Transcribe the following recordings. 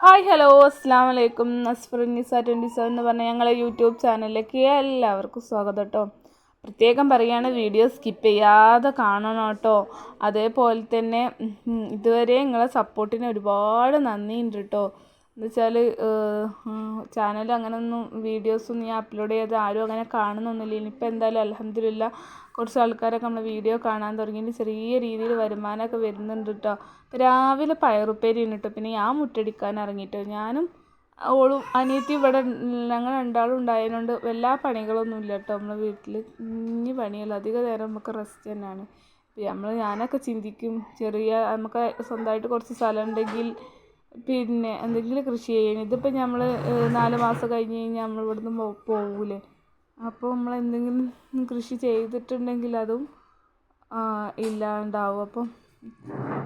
Hi hello അസ്സാം വലൈക്കും നസ്ഫറുന്നിസ twenty seven എന്ന് പറഞ്ഞ ഞങ്ങളെ യൂട്യൂബ് ചാനലിലേക്ക് എല്ലാവർക്കും സ്വാഗതം കേട്ടോ. പ്രത്യേകം പറയുകയാണ് വീഡിയോ സ്കിപ്പ് ചെയ്യാതെ കാണണം കേട്ടോ. അതേപോലെ തന്നെ ഇതുവരെ നിങ്ങളെ സപ്പോർട്ടിന് ഒരുപാട് നന്ദിയുണ്ട് കേട്ടോ. എന്ന് വെച്ചാൽ ചാനൽ അങ്ങനൊന്നും വീഡിയോസൊന്നും ഞാൻ അപ്ലോഡ് ചെയ്ത് ആരും അങ്ങനെ കാണുന്നൊന്നുമില്ല. ഇനിയിപ്പോൾ എന്തായാലും അലഹമില്ല കുറച്ച് ആൾക്കാരൊക്കെ നമ്മൾ വീഡിയോ കാണാൻ തുടങ്ങി. ചെറിയ രീതിയിൽ വരുമാനമൊക്കെ വരുന്നുണ്ട് കേട്ടോ രാവിലെ പയറുപ്പേരിയാണ് കേട്ടോ പിന്നെ ഞാൻ മുട്ടടിക്കാൻ ഇറങ്ങിയിട്ടോ ഞാനും ഓളും അനിയത്തി ഇവിടെ ഞങ്ങൾ രണ്ടാളും ഉണ്ടായതുകൊണ്ട് എല്ലാ പണികളൊന്നും ഇല്ല കേട്ടോ നമ്മളെ വീട്ടിൽ ഇനി പണിയല്ല അധിക നേരം നമുക്ക് റെസ്റ്റ് തന്നെയാണ്. നമ്മൾ ഞാനൊക്കെ ചിന്തിക്കും ചെറിയ നമുക്ക് സ്വന്തമായിട്ട് കുറച്ച് സ്ഥലം ഉണ്ടെങ്കിൽ പിന്നെ എന്തെങ്കിലും കൃഷി ചെയ്യാൻ. ഇതിപ്പോൾ നമ്മൾ നാല് മാസം കഴിഞ്ഞ് കഴിഞ്ഞാൽ നമ്മൾ ഇവിടുന്ന് പോകൂലേ അപ്പോൾ നമ്മൾ എന്തെങ്കിലും കൃഷി ചെയ്തിട്ടുണ്ടെങ്കിൽ അതും ഇല്ലാണ്ടാവും. അപ്പം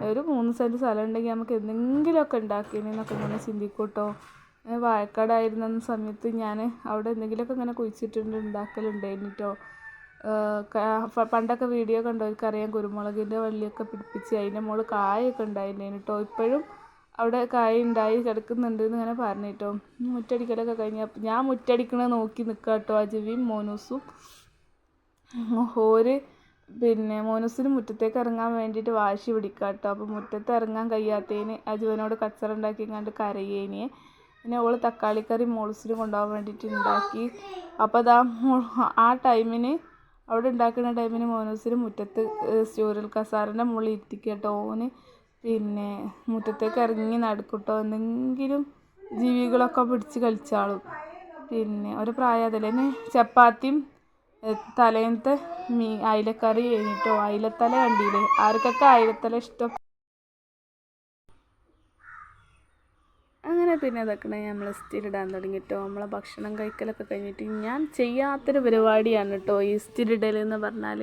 ഒരു മൂന്ന് സെന്റ് സ്ഥലം ഉണ്ടെങ്കിൽ നമുക്ക് എന്തെങ്കിലുമൊക്കെ ഉണ്ടാക്കിയെന്നൊക്കെ ഇങ്ങനെ ചിന്തിക്കും കേട്ടോ വാഴക്കാടായിരുന്ന സമയത്ത് ഞാൻ അവിടെ എന്തെങ്കിലുമൊക്കെ ഇങ്ങനെ കുഴിച്ചിട്ടുണ്ട് ഉണ്ടാക്കലുണ്ടായിരുന്നു കേട്ടോ പണ്ടൊക്കെ വീഡിയോ കണ്ടവർക്കറിയാം കുരുമുളകിന്റെ വള്ളിയൊക്കെ പിടിപ്പിച്ച് അതിന്റെ മുകളിൽ കായൊക്കെ ഉണ്ടായിരുന്നു കേട്ടോ ഇപ്പോഴും അവിടെ കായ ഉണ്ടായി കിടക്കുന്നുണ്ട് എന്ന് ഇങ്ങനെ പറഞ്ഞു കേട്ടോ മുറ്റടിക്കലൊക്കെ കഴിഞ്ഞ ഞാൻ മുറ്റടിക്കണ നോക്കി നിൽക്കുക കേട്ടോ അജുവിയും മോനൂസും. ഓര് പിന്നെ മോനൂസിന് മുറ്റത്തേക്ക് ഇറങ്ങാൻ വേണ്ടിയിട്ട് വാശി പിടിക്കുക കേട്ടോ അപ്പോൾ മുറ്റത്ത് ഇറങ്ങാൻ കഴിയാത്തതിന് അജുവിനോട് കച്ചറ ഉണ്ടാക്കി കണ്ട് കരയേനെ. പിന്നെ ഓൾ തക്കാളിക്കറി മോൾസിന് കൊണ്ടുപോകാൻ വേണ്ടിയിട്ട് ഉണ്ടാക്കി അപ്പോൾ അതാ ആ ടൈമിന് അവിടെ ഉണ്ടാക്കുന്ന ടൈമിന് മോനൂസിന് മുറ്റത്ത് സ്റ്റോറിൽ കസാറിന്റെ മുകളിൽ ഇരുത്തിക്കട്ടോ കേട്ടോ ഓന്. പിന്നെ മുറ്റത്തേക്ക് ഇറങ്ങി നടക്കൂട്ടോ. എന്തെങ്കിലും ജീവികളൊക്കെ പിടിച്ച് കളിച്ചാളും. പിന്നെ ഒരു പ്രായം അതിലെ ചപ്പാത്തിയും തലേന്നത്തെ മീ അയിലക്കറി കഴിഞ്ഞിട്ടോ അയിലത്തല കണ്ടില്ലേ ആർക്കൊക്കെ അയിലത്തല ഇഷ്ടം? അങ്ങനെ പിന്നെ ഇതൊക്കെ നമ്മൾ ഇസ്തിരിടാൻ തുടങ്ങിയിട്ടോ. നമ്മളെ ഭക്ഷണം കഴിക്കലൊക്കെ കഴിഞ്ഞിട്ട് ഞാൻ ചെയ്യാത്തൊരു പരിപാടിയാണ് കേട്ടോ ഈ ഇടൽ എന്ന് പറഞ്ഞാൽ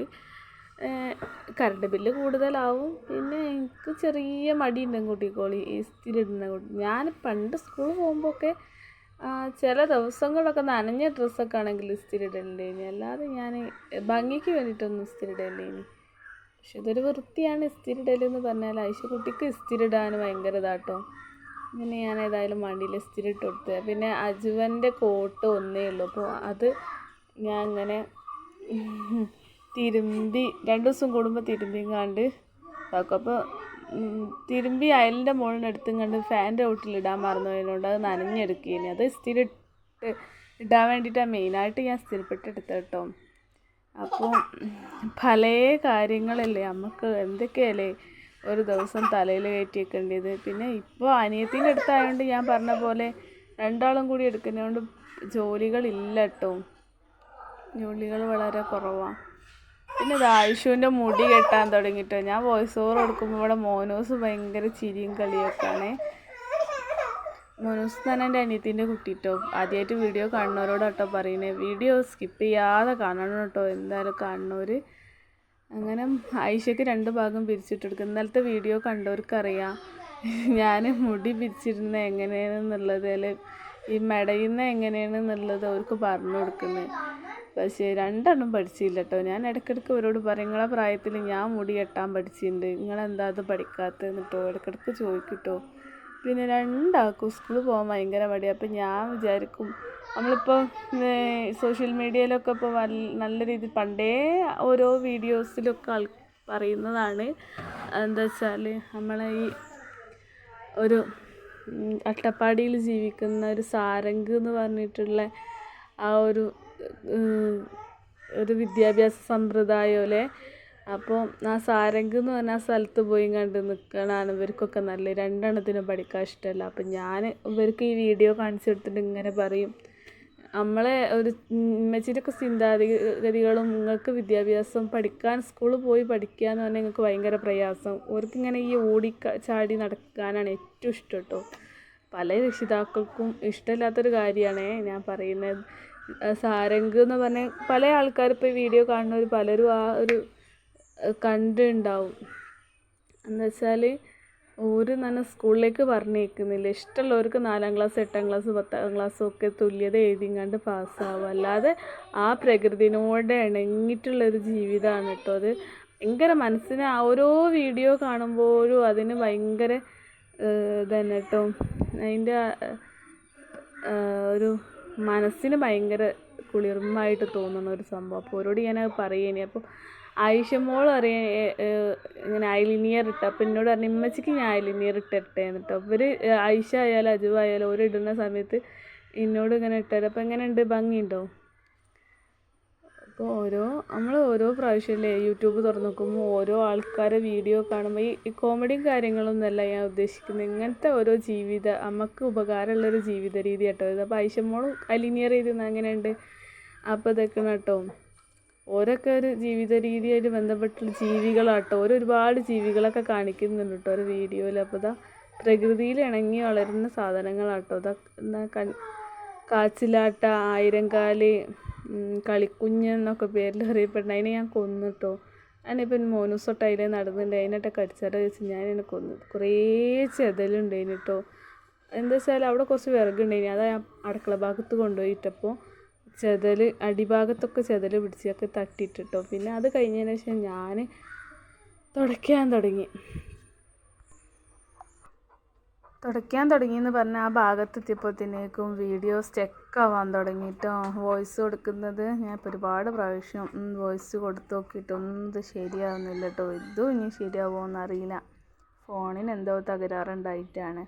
കറണ്ട് ബില്ല് കൂടുതലാവും. പിന്നെ എനിക്ക് ചെറിയ മടിയുണ്ടെങ്കിൽ കൂട്ടിക്കോളി ഈ കൂട്ടി. ഞാൻ പണ്ട് സ്കൂളിൽ പോകുമ്പോഴൊക്കെ ചില ദിവസങ്ങളൊക്കെ നനഞ്ഞ ഡ്രസ്സൊക്കെ ആണെങ്കിൽ ഇസ്തിരിടലില്ലേനി അല്ലാതെ ഞാൻ ഭംഗിക്ക് വേണ്ടിയിട്ടൊന്നും ഇസ്തിരിടലില്ലേനി പക്ഷെ ഇതൊരു വൃത്തിയാണ് ഇസ്തിരിടൽ പറഞ്ഞാൽ ഐശക്കുട്ടിക്ക് ഇസ്തിരിടാൻ ഭയങ്കര ഇതാട്ടോ അങ്ങനെ ഞാൻ ഏതായാലും വണ്ടിയിൽ ഇസ്തിരി ഇട്ട് കൊടുത്ത് പിന്നെ അജുവന്റെ കോട്ട് ഒന്നേ ഉള്ളൂ. അപ്പോൾ അത് ഞാൻ അങ്ങനെ തിരുമ്പി രണ്ട് ദിവസം കൂടുമ്പോൾ തിരുമ്പിയും കണ്ട് ഇതാക്കും അപ്പോൾ തിരുമ്പി അയലിന്റെ മുകളിൽ എടുത്തുകൊണ്ട് ഫാന്റെ ചോട്ടിലിടാൻ മറന്നു പോയതുകൊണ്ട് അത് നനഞ്ഞെടുക്കുകയാണ് അത് സ്ഥിരം ഇട്ട് ഇടാൻ വേണ്ടിയിട്ടാണ് മെയിനായിട്ട് ഞാൻ സ്ഥിരപ്പെട്ട് എടുത്തത് കേട്ടോ. അപ്പോൾ പല കാര്യങ്ങളല്ലേ നമുക്ക് എന്തൊക്കെയല്ലേ ഒരു ദിവസം തലയിൽ കയറ്റി വെക്കേണ്ടത് പിന്നെ ഇപ്പോൾ അനിയത്തിന്റെ അടുത്തായതുകൊണ്ട് ഞാൻ പറഞ്ഞ പോലെ രണ്ടാളും കൂടി എടുക്കുന്നതുകൊണ്ട് ജോലികളില്ല കേട്ടോ. ജോലികൾ വളരെ കുറവാണ് പിന്നെ ഇത് ആയുഷുവിന്റെ മുടി കെട്ടാൻ തുടങ്ങിയിട്ടോ ഞാൻ വോയിസ് ഓവർ കൊടുക്കുമ്പോൾ ഇവിടെ മോനോസ് ഭയങ്കര ചിരിയും കളിയൊക്കെയാണേ. മോനൂസ് തന്നെ എന്റെ അനിയത്തിന്റെ കുട്ടിട്ടോ. ആദ്യമായിട്ട് വീഡിയോ കാണുന്നവരോട് കേട്ടോ പറയുന്നത് വീഡിയോ സ്കിപ്പ് ചെയ്യാതെ കാണണം കേട്ടോ. എന്തായാലും കാണുന്നവർ അങ്ങനെ ആയിഷയ്ക്ക് രണ്ട് ഭാഗം പിരിച്ചിട്ടെടുക്കും ഇന്നലത്തെ വീഡിയോ കണ്ടവർക്കറിയാം. ഞാൻ മുടി പിരിച്ചിരുന്നത് എങ്ങനെയാണെന്നുള്ളത് അല്ലെ ഈ മെടയുന്ന എങ്ങനെയാണെന്നുള്ളത് അവർക്ക് പറഞ്ഞു കൊടുക്കുന്നത്. പക്ഷേ രണ്ടെണ്ണം പഠിച്ചില്ല കേട്ടോ ഞാൻ ഇടയ്ക്കിടയ്ക്ക് അവരോട് പറയും നിങ്ങളെ പ്രായത്തിൽ ഞാൻ മുടി കെട്ടാൻ പഠിച്ചിട്ടുണ്ട്. നിങ്ങളെന്താ അത് പഠിക്കാത്തതെന്ന് കേട്ടോ ഇടയ്ക്കിടയ്ക്ക് ചോദിക്കും പിന്നെ രണ്ടാൾക്കും സ്കൂളിൽ പോകാൻ ഭയങ്കര മടി അപ്പം ഞാൻ വിചാരിക്കും നമ്മളിപ്പോൾ സോഷ്യൽ മീഡിയയിലൊക്കെ ഇപ്പോൾ നല്ല രീതിയിൽ പണ്ടേ ഓരോ വീഡിയോസിലൊക്കെ ആൾ പറയുന്നതാണ്. എന്താ വെച്ചാൽ നമ്മളെ ഈ ഒരു അട്ടപ്പാടിയിൽ ജീവിക്കുന്ന ഒരു സാരംഗ് എന്ന് പറഞ്ഞിട്ടുള്ള ആ ഒരു ഒരു വിദ്യാഭ്യാസ സമ്പ്രദായമല്ലേ അപ്പോൾ ആ സാരംഗ് എന്ന് പറഞ്ഞ സ്ഥലത്ത് പോയി കണ്ട് നിൽക്കണതാണ് ഇവർക്കൊക്കെ നല്ല രണ്ടെണ്ണത്തിനും പഠിക്കാൻ ഇഷ്ടമല്ല അപ്പം ഞാൻ ഇവർക്ക് ഈ വീഡിയോ കാണിച്ചു കൊടുത്തിട്ട് ഇങ്ങനെ പറയും. നമ്മളെ ഒരു ഉമ്മച്ചിന്റെയൊക്കെ ചിന്താഗതികളും നിങ്ങൾക്ക് വിദ്യാഭ്യാസം പഠിക്കാൻ സ്കൂളിൽ പോയി പഠിക്കുക എന്ന് പറഞ്ഞാൽ നിങ്ങൾക്ക് ഭയങ്കര പ്രയാസം. അവർക്കിങ്ങനെ ഈ ഓടി ചാടി നടക്കാനാണ് ഏറ്റവും ഇഷ്ടം കേട്ടോ പല രക്ഷിതാക്കൾക്കും ഇഷ്ടമില്ലാത്തൊരു കാര്യമാണ് ഞാൻ പറയുന്നത്. സാരംഗ് എന്ന് പറഞ്ഞാൽ പല ആൾക്കാർ ഇപ്പോൾ ഈ വീഡിയോ കാണുന്നവർ പലരും ആ ഒരു കണ്ടുണ്ടാവും. എന്ന് വെച്ചാൽ ഒരു തന്നെ സ്കൂളിലേക്ക് പറഞ്ഞേക്കുന്നില്ല. ഇഷ്ടമുള്ളവർക്ക് നാലാം ക്ലാസ് എട്ടാം ക്ലാസ് പത്താം ക്ലാസ് ഒക്കെ തുല്യത എഴുതിങ്ങാണ്ട് പാസ്സാവും. അല്ലാതെ ആ പ്രകൃതിനോട് ഇണങ്ങിയിട്ടുള്ളൊരു ജീവിതമാണ് കേട്ടോ അത്. ഭയങ്കര മനസ്സിന് ഓരോ വീഡിയോ കാണുമ്പോഴും അതിന് ഭയങ്കര ഇതന്നെ കേട്ടോ. അതിന്റെ ഒരു മനസ്സിന് ഭയങ്കര കുളിർമായിട്ട് തോന്നുന്ന ഒരു സംഭവം. അപ്പോൾ ഓരോട് ഞാനത് പറയേനി. അപ്പോൾ ആയിഷമോൾ അറിയാൻ ഇങ്ങനെ ഐലിനിയർ ഇട്ട അപ്പം എന്നോട് പറഞ്ഞു ഇമ്മച്ചിക്ക് ഞാൻ ഐലിനിയർ ഇട്ടിട്ടെ എന്നിട്ട്. ഇവർ ആയിഷ ആയാലും അജുവായാലും ഓരോ ഇടുന്ന സമയത്ത് എന്നോട് ഇങ്ങനെ ഇട്ടത് അപ്പോൾ എങ്ങനെയുണ്ട്? ഭംഗിയുണ്ടോ? അപ്പോൾ ഓരോ നമ്മൾ ഓരോ പ്രാവശ്യമല്ലേ യൂട്യൂബ് തുറന്നു നോക്കുമ്പോൾ ഓരോ ആൾക്കാരെ വീഡിയോ കാണുമ്പോൾ ഈ ഈ കോമഡിയും കാര്യങ്ങളൊന്നുമല്ല ഞാൻ ഉദ്ദേശിക്കുന്നത്. ഇങ്ങനത്തെ ഓരോ ജീവിത നമുക്ക് ഉപകാരമുള്ളൊരു ജീവിത രീതി കേട്ടോ ഇത്. അപ്പോൾ ഐശമ്മോളും അലിനിയർ ചെയ്തിരുന്ന അങ്ങനെയുണ്ട് അപ്പോൾ ഇതൊക്കെ കേട്ടോ. ഓരൊക്കെ ഒരു ജീവിത രീതിയായിട്ട് ബന്ധപ്പെട്ടുള്ള ജീവികളാട്ടോ ഓരോ ഒരുപാട് ജീവികളൊക്കെ കാണിക്കുന്നുണ്ട് കേട്ടോ ഒരു വീഡിയോയിൽ. അപ്പോൾ ഇതാ പ്രകൃതിയിൽ ഇണങ്ങി വളരുന്ന സാധനങ്ങളാട്ടോ ഇതാ കാച്ചിലാട്ട ആയിരംകാൽ കളിക്കുഞ്ഞ് എന്നൊക്കെ പേരിൽ അറിയപ്പെടുന്ന അതിനെ ഞാൻ കൊന്നു കേട്ടോ ഞാനിപ്പം മോനൂസൊട്ട് അതിലെ നടന്നിട്ടുണ്ട് അതിനട്ടെ കടിച്ചാലോ വെച്ച് ഞാൻ എന്നെ കൊന്നു. കുറേ ചെതലുണ്ടായിന് കേട്ടോ എന്താ വെച്ചാൽ അവിടെ കുറച്ച് വിറകുണ്ടായിന്. അതാ അടുക്കള ഭാഗത്ത് കൊണ്ടുപോയിട്ടപ്പോൾ ചെതൽ അടിഭാഗത്തൊക്കെ ചെതൽ പിടിച്ചൊക്കെ തട്ടിയിട്ടിട്ടോ. പിന്നെ അത് കഴിഞ്ഞതിന് ശേഷം ഞാൻ തുടയ്ക്കാൻ തുടങ്ങി. തുടയ്ക്കാൻ തുടങ്ങിയെന്ന് പറഞ്ഞാൽ ആ ഭാഗത്തെത്തിയപ്പോഴത്തേക്കും വീഡിയോ സ്റ്റക്ക് ആവാൻ തുടങ്ങിയിട്ടോ വോയിസ് കൊടുക്കുന്നത് ഞാൻ ഇപ്പോൾ ഒരുപാട് പ്രാവശ്യം വോയിസ് കൊടുത്ത് നോക്കിയിട്ടൊന്നും ഇത് ശരിയാവുന്നില്ല കേട്ടോ ഇതും ഇനി ശരിയാവുമോ അറിയില്ല ഫോണിന് എന്തോ തകരാറുണ്ടായിട്ടാണ്.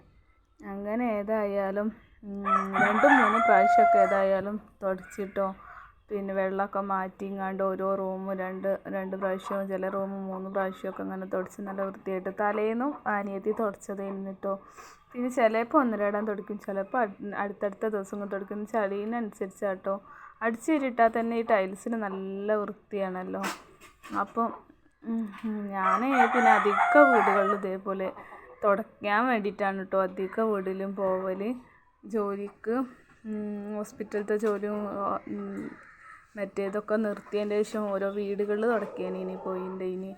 അങ്ങനെ ഏതായാലും രണ്ടും മൂന്നും പ്രാവശ്യമൊക്കെ ഏതായാലും തുടച്ചിട്ടോ. പിന്നെ വെള്ളമൊക്കെ മാറ്റിങ്ങാണ്ട് ഓരോ റൂമും രണ്ട് രണ്ട് പ്രാവശ്യവും ചില റൂം മൂന്ന് പ്രാവശ്യമൊക്കെ അങ്ങനെ തുടച്ച് നല്ല വൃത്തിയായിട്ട് തലേന്നും അനിയത്തി തുടച്ചത് എന്നിട്ടോ. പിന്നെ ചിലപ്പോൾ ഒന്നരയിടാൻ തുടക്കും. ചിലപ്പോൾ അടുത്തടുത്ത ദിവസം തുടക്കും. ചളീനനുസരിച്ച് ചളീനനുസരിച്ചാട്ടോ അടിച്ചിരിട്ടാൽ തന്നെ ഈ ടൈൽസിന് നല്ല വൃത്തിയാണല്ലോ. അപ്പം ഞാൻ പിന്നെ അധിക വീടുകളിൽ ഇതേപോലെ തുടയ്ക്കാൻ വേണ്ടിയിട്ടാണ് കേട്ടോ അധിക വീടിലും പോവൽ ജോലിക്ക് ഹോസ്പിറ്റലത്തെ ജോലിയും മറ്റേതൊക്കെ നിർത്തിയതിന്റെ ശേഷം ഓരോ വീടുകളിൽ തുടക്കിയാണ് ഇനി പോയിന്റെ ഇനി.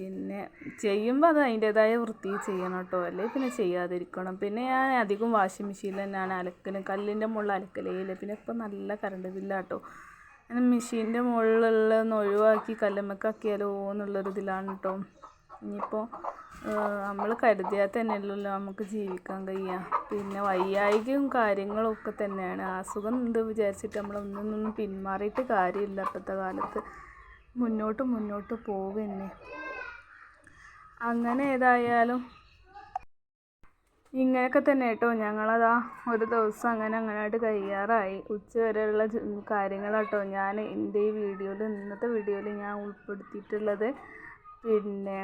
പിന്നെ ചെയ്യുമ്പോൾ അത് അതിന്റേതായ വൃത്തി ചെയ്യണം കേട്ടോ. അല്ലേ? പിന്നെ ചെയ്യാതിരിക്കണം. പിന്നെ ഞാൻ അധികം വാഷിംഗ് മെഷീനിൽ തന്നെയാണ് അലക്കലും. കല്ലിന്റെ മുകളിൽ അലക്കലേയില്ല പിന്നെ ഇപ്പം നല്ല കറണ്ട് ബില്ലാട്ടോ അങ്ങനെ മെഷീന്റെ മുകളിലുള്ളതൊന്ന് ഒഴിവാക്കി കല്ലുമ്മക്കാക്കിയാലോ എന്നുള്ളൊരു ഇതിലാണ് കേട്ടോ. ഇനിയിപ്പോൾ നമ്മൾ കരുതിയാൽ തന്നെയല്ലല്ലോ നമുക്ക് ജീവിക്കാൻ കഴിയുക പിന്നെ വയ്യായികയും കാര്യങ്ങളും ഒക്കെ തന്നെയാണ്. അസുഖം എന്ത് വിചാരിച്ചിട്ട് നമ്മളൊന്നും നിന്നും പിന്മാറിയിട്ട് കാര്യമില്ല. ഇപ്പോഴത്തെ കാലത്ത് മുന്നോട്ട് മുന്നോട്ട് പോവുക അങ്ങനെ ഏതായാലും ഇങ്ങനെയൊക്കെ തന്നെ കേട്ടോ. ഞങ്ങളതാ ഒരു ദിവസം അങ്ങനെ അങ്ങനെയായിട്ട് കഴിയാറായി. ഉച്ച വരെയുള്ള കാര്യങ്ങളാട്ടോ ഞാൻ എന്റെ ഈ വീഡിയോയിൽ ഇന്നത്തെ വീഡിയോയിൽ ഞാൻ ഉൾപ്പെടുത്തിയിട്ടുള്ളത്. പിന്നെ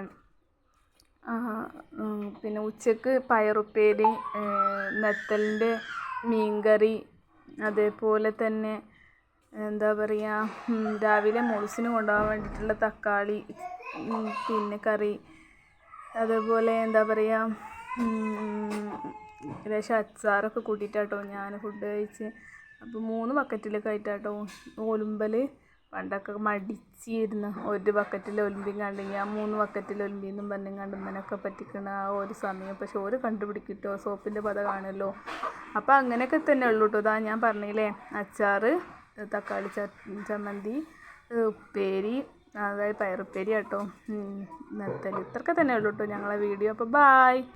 പിന്നെ ഉച്ചയ്ക്ക് പയറുപ്പേരി നെത്തലിന്റെ മീൻകറി അതേപോലെ തന്നെ എന്താ പറയുക രാവിലെ മോൾസിന് കൊണ്ടുപോകാൻ വേണ്ടിയിട്ടുള്ള തക്കാളി പിന്നെ കറി അതേപോലെ എന്താ പറയുക ലേശം അച്ചാറൊക്കെ കൂട്ടിയിട്ടാട്ടോ ഞാൻ ഫുഡ് കഴിച്ച്. അപ്പോൾ മൂന്ന് ബക്കറ്റിലൊക്കെ ആയിട്ടാട്ടോ ഓലുമ്പൽ പണ്ടൊക്കെ മടിച്ചിരുന്നു. ഒരു ബക്കറ്റിൽ ഒലുമ്പിയും കണ്ട് ഞാൻ മൂന്ന് ബക്കറ്റിൽ ഒലുമ്പിയെന്നും പറഞ്ഞും കണ്ട് ഉമ്മനൊക്കെ പറ്റിക്കണ ആ ഒരു സമയം. പക്ഷെ ഓര് കണ്ടുപിടിക്കിട്ടോ സോപ്പിന്റെ പത കാണുമല്ലോ അപ്പോൾ അങ്ങനെയൊക്കെ തന്നെ ഉള്ളൂ കേട്ടോ ഇതാ ഞാൻ പറഞ്ഞില്ലേ അച്ചാറ് തക്കാളി ചമ്മന്തി ഉപ്പേരി അതായത് പയറുപ്പേരി കേട്ടോ നിർത്തൽ. ഇത്രയൊക്കെ തന്നെ ഉള്ളൂ കേട്ടോ ഞങ്ങളെ വീഡിയോ. അപ്പോൾ ബായ്